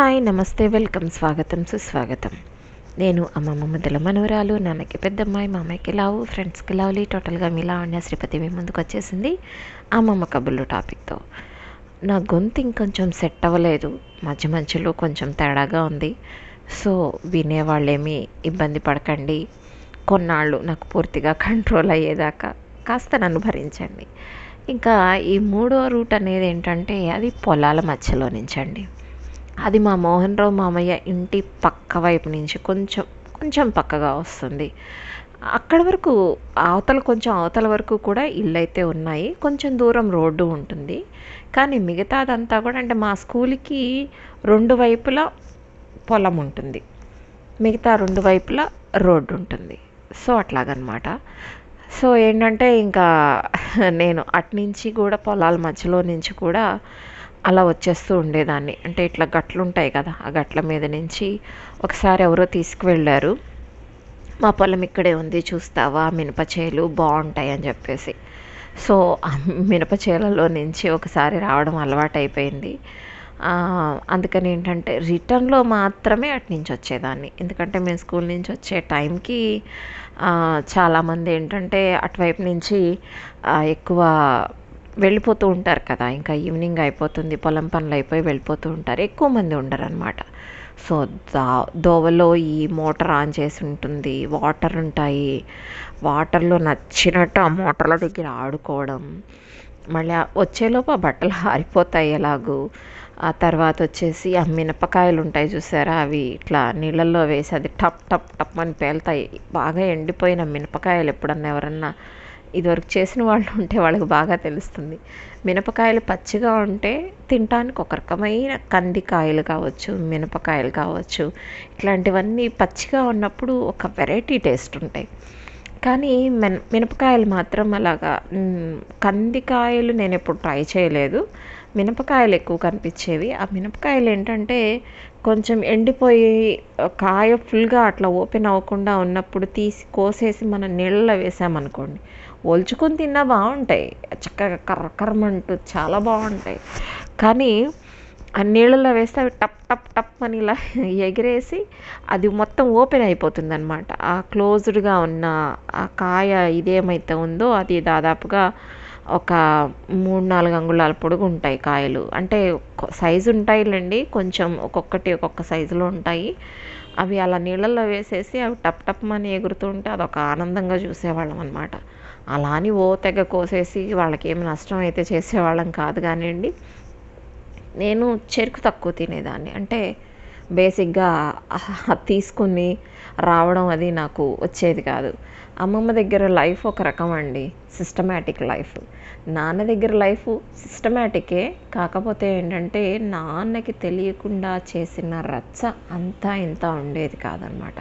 Hi నమస్తే welcome స్వాగతం సుస్వాగతం. నేను అమ్మమ్మ ముద్దల మనవరాలు నాన్నకి పెద్దమ్మాయి మా లావు ఫ్రెండ్స్కి లావులి టోటల్గా మీలా ఉన్న శ్రీపతి మీ ముందుకు వచ్చేసింది అమ్మమ్మ కబుర్లు టాపిక్తో. నా గొంతు ఇంకొంచెం సెట్ అవ్వలేదు మధ్య మధ్యలో కొంచెం తేడాగా ఉంది. సో వినేవాళ్ళేమీ ఇబ్బంది పడకండి. కొన్నాళ్ళు నాకు పూర్తిగా కంట్రోల్ అయ్యేదాకా కాస్త నన్ను భరించండి. ఇంకా ఈ మూడో రూట్ అనేది ఏంటంటే అది పొలాల మధ్యలో నుంచండి. అది మా మోహన్ రావు మామయ్య ఇంటి పక్క వైపు నుంచి కొంచెం కొంచెం పక్కగా వస్తుంది. అక్కడ వరకు అవతల కొంచెం అవతల వరకు కూడా ఇల్లు అయితే ఉన్నాయి. కొంచెం దూరం రోడ్డు ఉంటుంది. కానీ మిగతాదంతా కూడా అంటే మా స్కూల్కి రెండు వైపులా పొలం ఉంటుంది. మిగతా రెండు వైపులా రోడ్డు ఉంటుంది. సో అట్లాగనమాట. సో ఏంటంటే ఇంకా నేను అట్నుంచి కూడా పొలాల మధ్యలో నుంచి కూడా అలా వచ్చేస్తూ ఉండేదాన్ని. అంటే ఇట్లా గట్లు ఉంటాయి కదా ఆ గట్ల మీద నుంచి ఒకసారి ఎవరో తీసుకువెళ్ళారు. మా పొలం ఇక్కడే ఉంది చూస్తావా? మినప చేలు బాగుంటాయి అని చెప్పేసి. సో మినప చేలలో నుంచి ఒకసారి రావడం అలవాటు అయిపోయింది అందుకని ఏంటంటే రిటర్న్లో మాత్రమే అటు నుంచి వచ్చేదాన్ని. ఎందుకంటే మేము స్కూల్ నుంచి వచ్చే టైంకి చాలామంది ఏంటంటే అటువైపు నుంచి ఎక్కువ వెళ్ళిపోతూ ఉంటారు కదా. ఇంకా ఈవినింగ్ అయిపోతుంది పొలం పనులు అయిపోయి వెళ్ళిపోతూ ఉంటారు. ఎక్కువ మంది ఉండరు అనమాట సో దా దోవలో ఈ మోటార్ ఆన్ చేసి ఉంటుంది వాటర్ ఉంటాయి. వాటర్లో నచ్చినట్టు ఆ మోటార్ల దగ్గర ఆడుకోవడం. మళ్ళీ వచ్చేలోపు ఆ బట్టలు ఆరిపోతాయి ఎలాగూ. ఆ తర్వాత వచ్చేసి ఆ మినపకాయలు ఉంటాయి చూసారా? అవి ఇట్లా నీళ్ళల్లో వేసి అది టప్ టప్ టప్ అని పేలుతాయి. బాగా ఎండిపోయిన మినపకాయలు ఎప్పుడన్నా ఎవరన్నా ఇదివరకు చేసిన వాళ్ళు ఉంటే వాళ్ళకి బాగా తెలుస్తుంది. మినపకాయలు పచ్చిగా ఉంటే తినటానికి ఒక రకమైన కందికాయలు కావచ్చు మినపకాయలు కావచ్చు ఇట్లాంటివన్నీ పచ్చిగా ఉన్నప్పుడు ఒక వెరైటీ టేస్ట్ ఉంటాయి. కానీ మిన మినపకాయలు మాత్రం అలాగా కందికాయలు నేను ఎప్పుడు ట్రై చేయలేదు. మినపకాయలు ఎక్కువ కనిపించేవి. ఆ మినపకాయలు ఏంటంటే కొంచెం ఎండిపోయి కాయ ఫుల్గా అట్లా ఓపెన్ అవ్వకుండా ఉన్నప్పుడు తీసి కోసేసి మనం నీళ్ళలో వేసామనుకోండి ఒలుచుకొని తిన్నా బాగుంటాయి. చక్కగా కర్రకర్రమంటూ చాలా బాగుంటాయి. కానీ ఆ నీళ్ళలో వేస్తే అవి టప్ టప్ టప్ అని ఇలా ఎగిరేసి అది మొత్తం ఓపెన్ అయిపోతుంది అనమాట ఆ క్లోజ్డ్గా ఉన్న ఆ కాయ ఇదేమైతే ఉందో అది దాదాపుగా ఒక మూడు నాలుగు అంగుళాల పొడుగు ఉంటాయి కాయలు. అంటే సైజు ఉంటాయిలేండి. కొంచెం ఒక్కొక్కటి ఒక్కొక్క సైజులో ఉంటాయి. అవి అలా నీళ్ళల్లో వేసేసి అవి టప్ టప్ అని ఎగురుతూ ఉంటే అదొక ఆనందంగా చూసేవాళ్ళం అనమాట అలా అని ఓ తెగ కోసేసి వాళ్ళకి ఏమి నష్టం అయితే చేసేవాళ్ళం కాదు కానివ్వండి. నేను చెరుకు తక్కువ తినేదాన్ని. అంటే బేసిక్గా తీసుకుని రావడం అది నాకు వచ్చేది కాదు. అమ్మమ్మ దగ్గర లైఫ్ ఒక రకం అండి సిస్టమేటిక్ లైఫ్. నాన్న దగ్గర లైఫ్ సిస్టమేటికే కాకపోతే ఏంటంటే నాన్నకి తెలియకుండా చేసిన రచ్చ అంతా ఇంత ఉండేది కాదనమాట.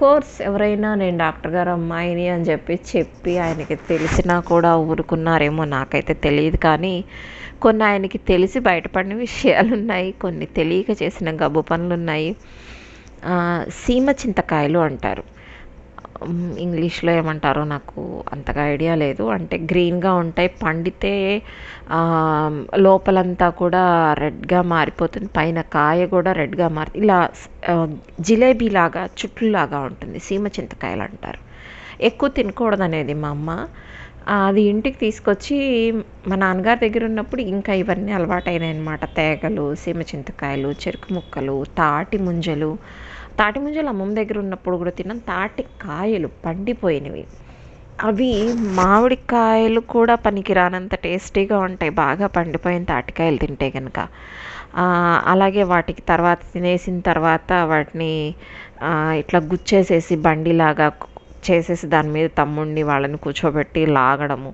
కోర్స్ ఎవరైనా నేను డాక్టర్ గారు అమ్మాయిని అని చెప్పి చెప్పి ఆయనకి తెలిసినా కూడా ఊరుకున్నారేమో నాకైతే తెలియదు కానీ కొన్ని ఆయనకి తెలిసి బయటపడిన విషయాలు ఉన్నాయి కొన్ని తెలియక చేసిన గబ్బు పనులు ఉన్నాయి. సీమ చింతకాయలు అంటారు. ఇంగ్లీష్లో ఏమంటారో నాకు అంతగా ఐడియా లేదు. అంటే గ్రీన్గా ఉంటాయి పండితే లోపలంతా కూడా రెడ్గా మారిపోతుంది పైన కాయ కూడా రెడ్గా మారి ఇలా జిలేబీలాగా చుట్టులాగా ఉంటుంది సీమ చింతకాయలు అంటారు. ఎక్కువ తినకూడదు అనేది మా అమ్మ. అది ఇంటికి తీసుకొచ్చి మా నాన్నగారి దగ్గర ఉన్నప్పుడు ఇంకా ఇవన్నీ అలవాటైనాయి అనమాట తేగలు సీమ చింతకాయలు చెరుకు ముక్కలు తాటి ముంజలు తాటి ముంజలు అమ్మమ్మ దగ్గర ఉన్నప్పుడు కూడా తిన్నాం తాటి కాయలు పండిపోయినవి. అవి మామిడికాయలు కూడా పనికిరానంత టేస్టీగా ఉంటాయి. బాగా పండిపోయిన తాటికాయలు తింటే కనుక అలాగే వాటికి తర్వాత తినేసిన తర్వాత వాటిని ఇట్లా గుచ్చేసేసి బండిలాగా చేసేసి దాని మీద తమ్ముడిని వాళ్ళని కూర్చోబెట్టి లాగడము.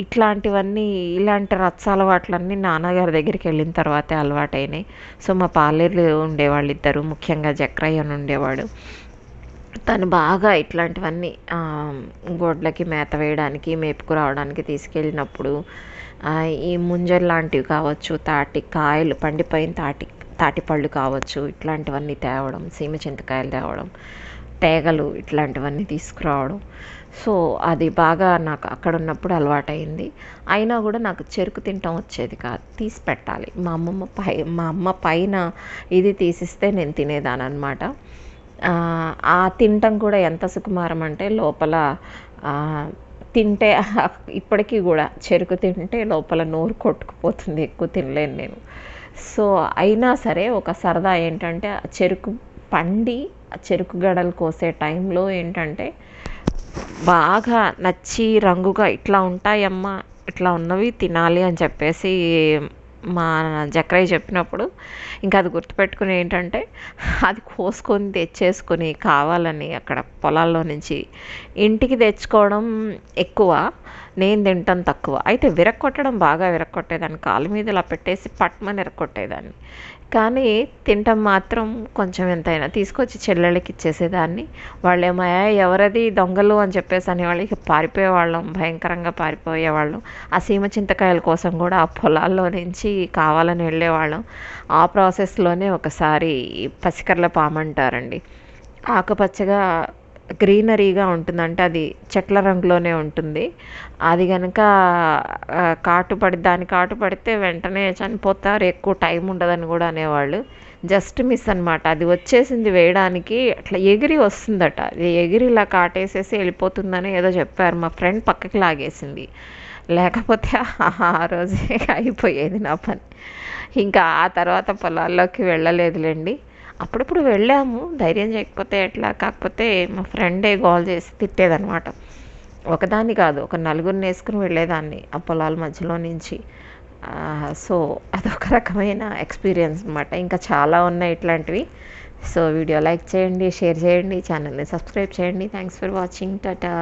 ఇట్లాంటివన్నీ ఇలాంటి రచ్చ అలవాట్లన్నీ నాన్నగారి దగ్గరికి వెళ్ళిన తర్వాతే అలవాటైనాయి. సో మా పాలేరు ఉండేవాళ్ళు ఇద్దరు ముఖ్యంగా జక్రయ్య అని ఉండేవాడు. తను బాగా ఇట్లాంటివన్నీ గోడ్లకి మేత వేయడానికి మేపుకు రావడానికి తీసుకెళ్ళినప్పుడు ఈ ముంజలు లాంటివి కావచ్చు తాటి కాయలు పండిపోయిన తాటి తాటిపళ్ళు కావచ్చు ఇట్లాంటివన్నీ తేవడం సీమ చింతకాయలు తేవడం తేగలు ఇట్లాంటివన్నీ తీసుకురావడం. సో అది బాగా నాకు అక్కడ ఉన్నప్పుడు అలవాటైంది అయినా కూడా నాకు చెరుకు తినటం వచ్చేది కాదు. తీసి పెట్టాలి. మా అమ్మమ్మ పై మా అమ్మ పైన ఇది తీసిస్తే నేను తినేదాని అనమాట ఆ తినటం కూడా ఎంత సుకుమారం అంటే లోపల తింటే ఇప్పటికీ కూడా చెరుకు తింటే లోపల నోరు కొట్టుకుపోతుంది. ఎక్కువ తినలేను నేను. సో అయినా సరే ఒక సరదా ఏంటంటే ఆ చెరుకు పండి చెరుకు గడలు కోసే టైంలో ఏంటంటే బాగా నచ్చి రంగుగా ఇట్లా ఉంటాయమ్మా ఇట్లా ఉన్నవి తినాలి అని చెప్పేసి మా జక్రయ్య చెప్పినప్పుడు ఇంకా అది గుర్తుపెట్టుకుని ఏంటంటే అది కోసుకొని తెచ్చేసుకొని కావాలని అక్కడ పొలాల్లో నుంచి ఇంటికి తెచ్చుకోవడం ఎక్కువ. నేను తింటాం తక్కువ. అయితే విరక్కొట్టడం బాగా విరక్కొట్టేదాన్ని. కాలు మీద ఇలా పెట్టేసి పట్మని విరక్కొట్టేదాన్ని కానీ తింటాం మాత్రం కొంచెం ఎంతైనా తీసుకొచ్చి చెల్లెళ్ళకి ఇచ్చేసేదాన్ని. వాళ్ళు ఏమయ్యా ఎవరది దొంగలు అని చెప్పేసి అనేవాళ్ళు ఇక పారిపోయేవాళ్ళం భయంకరంగా పారిపోయేవాళ్ళం. ఆ సీమ చింతకాయల కోసం కూడా ఆ పొలాల్లో నుంచి కావాలని వెళ్ళేవాళ్ళం. ఆ ప్రాసెస్లోనే ఒకసారి పసికర్ల పాము అంటారండి. ఆకుపచ్చగా గ్రీనరీగా ఉంటుంది. అంటే అది చెట్ల రంగులోనే ఉంటుంది. అది కనుక కాటు పడి దాని కాటు పడితే వెంటనే చనిపోతారు. ఎక్కువ టైం ఉండదని కూడా అనేవాళ్ళు. జస్ట్ మిస్ అనమాట అది వచ్చేసింది వేయడానికి అట్లా ఎగిరి వస్తుందట. అది ఎగిరి ఇలా కాటేసేసి వెళ్ళిపోతుందని ఏదో చెప్పారు. మా ఫ్రెండ్ పక్కకి లాగేసింది. లేకపోతే ఆ రోజే అయిపోయేది నా పని. ఇంకా ఆ తర్వాత పొలాల్లోకి వెళ్ళలేదులేండి. అప్పుడప్పుడు వెళ్ళాము. ధైర్యం చేయకపోతే ఎట్లా? కాకపోతే మా ఫ్రెండే గోల్ చేసి తిట్టేదనమాట ఒకదాన్ని కాదు ఒక నలుగురిని వేసుకుని వెళ్ళేదాన్ని ఆ పొలాల మధ్యలో నుంచి. సో అదొక రకమైన ఎక్స్పీరియన్స్ అనమాట ఇంకా చాలా ఉన్నాయి ఇట్లాంటివి. సో వీడియో లైక్ చేయండి షేర్ చేయండి ఛానల్ని సబ్స్క్రైబ్ చేయండి. Thanks for watching. టాటా.